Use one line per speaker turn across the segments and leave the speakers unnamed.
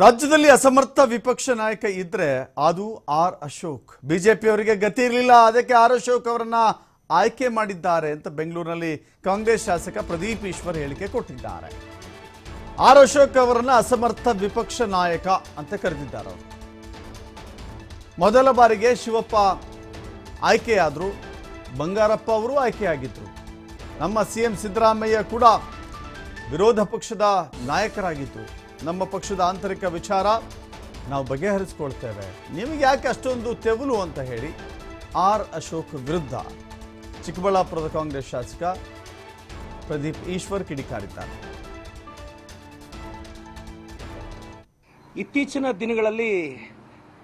ರಾಜ್ಯದಲ್ಲಿ ಅಸಮರ್ಥ ವಿಪಕ್ಷ ನಾಯಕ ಇದ್ರೆ ಅದು ಆರ್ ಅಶೋಕ್. ಬಿಜೆಪಿಯವರಿಗೆ ಗತಿ ಇರಲಿಲ್ಲ, ಅದಕ್ಕೆ ಆರ್ ಅಶೋಕ್ ಅವರನ್ನ ಆಯ್ಕೆ ಮಾಡಿದ್ದಾರೆ ಅಂತ ಬೆಂಗಳೂರಿನಲ್ಲಿ ಕಾಂಗ್ರೆಸ್ ಶಾಸಕ ಪ್ರದೀಪ್ ಈಶ್ವರ್ ಹೇಳಿಕೆ ಕೊಟ್ಟಿದ್ದಾರೆ. ಆರ್ ಅಶೋಕ್ ಅವರನ್ನ ಅಸಮರ್ಥ ವಿಪಕ್ಷ ನಾಯಕ ಅಂತ ಕರೆದಿದ್ದಾರೆ ಅವರು. ಮೊದಲ ಬಾರಿಗೆ ಶಿವಪ್ಪ ಆಯ್ಕೆಯಾದರು, ಬಂಗಾರಪ್ಪ ಅವರು ಆಯ್ಕೆಯಾಗಿದ್ದರು ನಮ್ಮ ಸಿ ಎಂ ಸಿದ್ದರಾಮಯ್ಯ ಕೂಡ ವಿರೋಧ ಪಕ್ಷದ ನಾಯಕರಾಗಿದ್ದರು ನಮ್ಮ ಪಕ್ಷದ ಆಂತರಿಕ ವಿಚಾರ ನಾವು ಬಗೆಹರಿಸ್ಕೊಳ್ತೇವೆ. ನಿಮಗೆ ಯಾಕೆ ಅಷ್ಟೊಂದು ತೆವಲು ಅಂತ ಹೇಳಿ, ಆರ್ ಅಶೋಕ್ ವಿರುದ್ಧ ಚಿಕ್ಕಬಳ್ಳಾಪುರದ ಕಾಂಗ್ರೆಸ್ ಶಾಸಕ ಪ್ರದೀಪ್ ಈಶ್ವರ್ ಕಿಡಿಕಾರಿದ್ದಾರೆ.
ಇತ್ತೀಚಿನ ದಿನಗಳಲ್ಲಿ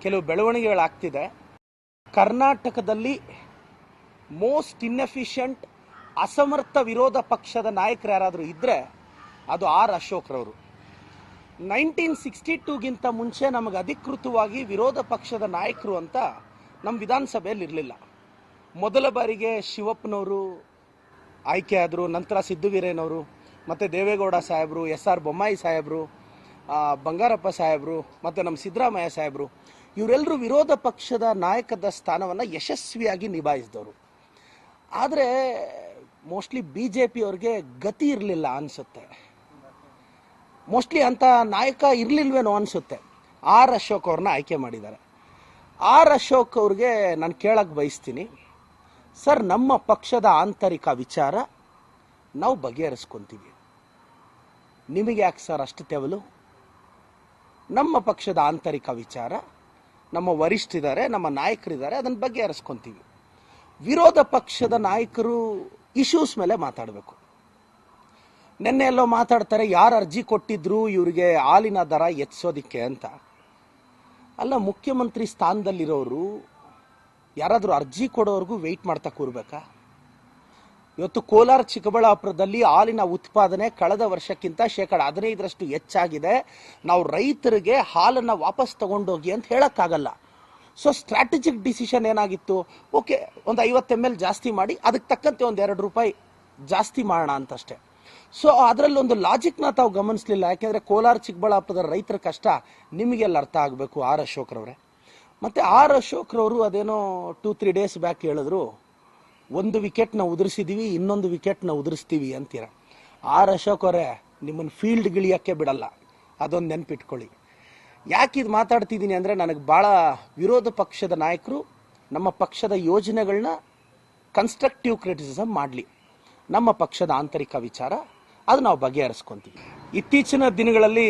ಕೆಲವು ಬೆಳವಣಿಗೆಗಳಾಗ್ತಿದೆ. ಕರ್ನಾಟಕದಲ್ಲಿ ಮೋಸ್ಟ್ ಇನ್ಎಫಿಷಿಯಂಟ್ ಅಸಮರ್ಥ ವಿರೋಧ ಪಕ್ಷದ ನಾಯಕರು ಯಾರಾದರೂ ಇದ್ದರೆ ಅದು ಆರ್ ಅಶೋಕ್ರವರು. ನೈನ್ಟೀನ್ ಸಿಕ್ಸ್ಟಿ ಟೂಗಿಂತ ಮುಂಚೆ ನಮಗೆ ಅಧಿಕೃತವಾಗಿ ವಿರೋಧ ಪಕ್ಷದ ನಾಯಕರು ಅಂತ ನಮ್ಮ ವಿಧಾನಸಭೆಯಲ್ಲಿ ಇರಲಿಲ್ಲ. ಮೊದಲ ಬಾರಿಗೆ ಶಿವಪ್ಪನವರು ಆಯ್ಕೆ ಆದರು, ನಂತರ ಸಿದ್ದು ವೀರೇನವರು, ಮತ್ತು ದೇವೇಗೌಡ ಸಾಹೇಬರು ಎಸ್ ಆರ್ ಬೊಮ್ಮಾಯಿ ಸಾಹೇಬರು ಬಂಗಾರಪ್ಪ ಸಾಹೇಬರು, ಮತ್ತು ನಮ್ಮ ಸಿದ್ದರಾಮಯ್ಯ ಸಾಹೇಬರು, ಇವರೆಲ್ಲರೂ ವಿರೋಧ ಪಕ್ಷದ ನಾಯಕದ ಸ್ಥಾನವನ್ನು ಯಶಸ್ವಿಯಾಗಿ ನಿಭಾಯಿಸಿದವರು. ಆದರೆ, ಮೋಸ್ಟ್ಲಿ ಬಿ ಜೆ ಪಿಯವ್ರಿಗೆ ಗತಿ ಇರಲಿಲ್ಲ ಅನಿಸುತ್ತೆ. ಮೋಸ್ಟ್ಲಿ ಅಂಥ ನಾಯಕ ಇರಲಿಲ್ವೇನೋ ಅನಿಸುತ್ತೆ. ಆರ್ ಅಶೋಕ್ ಅವ್ರನ್ನ ಆಯ್ಕೆ ಮಾಡಿದ್ದಾರೆ. ಆರ್ ಅಶೋಕ್ ಅವ್ರಿಗೆ ನಾನು ಕೇಳಕ್ಕೆ ಬಯಸ್ತೀನಿ. ಸರ್, ನಮ್ಮ ಪಕ್ಷದ ಆಂತರಿಕ ವಿಚಾರ ನಾವು ಬಗೆಹರಿಸ್ಕೊತೀವಿ. ನಿಮಗೆ ಯಾಕೆ ಸರ್ ಅಷ್ಟು ತೆವಲು? ನಮ್ಮ ಪಕ್ಷದ ಆಂತರಿಕ ವಿಚಾರ, ನಮ್ಮ ವರಿಷ್ಠರಿದ್ದಾರೆ, ನಮ್ಮ ನಾಯಕರಿದ್ದಾರೆ, ಅದನ್ನು ಬಗೆಹರಿಸ್ಕೊಂತೀವಿ. ವಿರೋಧ ಪಕ್ಷದ ನಾಯಕರು ಇಶ್ಯೂಸ್ ಮೇಲೆ ಮಾತಾಡಬೇಕು. ನಿನ್ನೆ ಎಲ್ಲೋ ಮಾತಾಡ್ತಾರೆ, ಯಾರು ಅರ್ಜಿ ಕೊಟ್ಟಿದ್ರು ಇವರಿಗೆ ಹಾಲಿನ ದರ ಹೆಚ್ಚಿಸೋದಿಕ್ಕೆ ಅಂತ. ಅಲ್ಲ, ಮುಖ್ಯಮಂತ್ರಿ ಸ್ಥಾನದಲ್ಲಿರೋರು ಯಾರಾದರೂ ಅರ್ಜಿ ಕೊಡೋರ್ಗೂ ವೆಯ್ಟ್ ಮಾಡ್ತಾ ಕೂರ್ಬೇಕಾ? ಇವತ್ತು ಕೋಲಾರ ಚಿಕ್ಕಬಳ್ಳಾಪುರದಲ್ಲಿ ಹಾಲಿನ ಉತ್ಪಾದನೆ ಕಳೆದ ವರ್ಷಕ್ಕಿಂತ ಶೇಕಡ ಹದಿನೈದರಷ್ಟು ಹೆಚ್ಚಾಗಿದೆ. ನಾವು ರೈತರಿಗೆ ಹಾಲನ್ನು ವಾಪಸ್ ತಗೊಂಡೋಗಿ ಅಂತ ಹೇಳೋಕ್ಕಾಗಲ್ಲ. ಸೊ ಸ್ಟ್ರಾಟಜಿಕ್ ಡಿಸಿಷನ್ ಏನಾಗಿತ್ತು? ಓಕೆ ಒಂದು ಐವತ್ತು ಎಂ ಎಲ್ ಜಾಸ್ತಿ ಮಾಡಿ, ಅದಕ್ಕೆ ತಕ್ಕಂತೆ ಒಂದು ಎರಡು ರೂಪಾಯಿ ಜಾಸ್ತಿ ಮಾಡೋಣ ಅಂತಷ್ಟೇ. ಸೊ ಅದರಲ್ಲಿ ಒಂದು ಲಾಜಿಕ್ನ ತಾವು ಗಮನಿಸಲಿಲ್ಲ. ಯಾಕೆಂದರೆ ಕೋಲಾರ, ಚಿಕ್ಕಬಳ್ಳಾಪುರದ ರೈತರ ಕಷ್ಟ ನಿಮಗೆಲ್ಲ ಅರ್ಥ ಆಗಬೇಕು, ಆರ್ ಅಶೋಕ್ರವ್ರೆ. ಮತ್ತು ಆರ್ ಅಶೋಕ್ರವರು ಅದೇನೋ ಟೂ ತ್ರೀ ಡೇಸ್ ಬ್ಯಾಕ್ ಹೇಳಿದ್ರು, ಒಂದು ವಿಕೆಟ್ನ ಉದುರಿಸಿದ್ದೀವಿ ಇನ್ನೊಂದು ವಿಕೆಟ್ನ ಉದುರಿಸ್ತೀವಿ ಅಂತೀರ. ಆರ್ ಅಶೋಕ್ ಅವರೇ ನಿಮ್ಮನ್ನು ಫೀಲ್ಡ್ ಗಿಳಿಯೋಕ್ಕೆ ಬಿಡಲ್ಲ. ಅದೊಂದು ನೆನಪಿಟ್ಕೊಳ್ಳಿ. ಯಾಕೆ ಇದು ಮಾತಾಡ್ತಿದ್ದೀನಿ ಅಂದರೆ ನನಗೆ ಭಾಳ ವಿರೋಧ ಪಕ್ಷದ ನಾಯಕರು ನಮ್ಮ ಪಕ್ಷದ ಯೋಜನೆಗಳನ್ನ ಕನ್ಸ್ಟ್ರಕ್ಟಿವ್ ಕ್ರಿಟಿಸಿಸಮ್ ಮಾಡಲಿ. ನಮ್ಮ ಪಕ್ಷದ ಆಂತರಿಕ ವಿಚಾರ ಅದು ನಾವು ಬಗೆಹರಿಸ್ಕೊಂತೀವಿ. ಇತ್ತೀಚಿನ ದಿನಗಳಲ್ಲಿ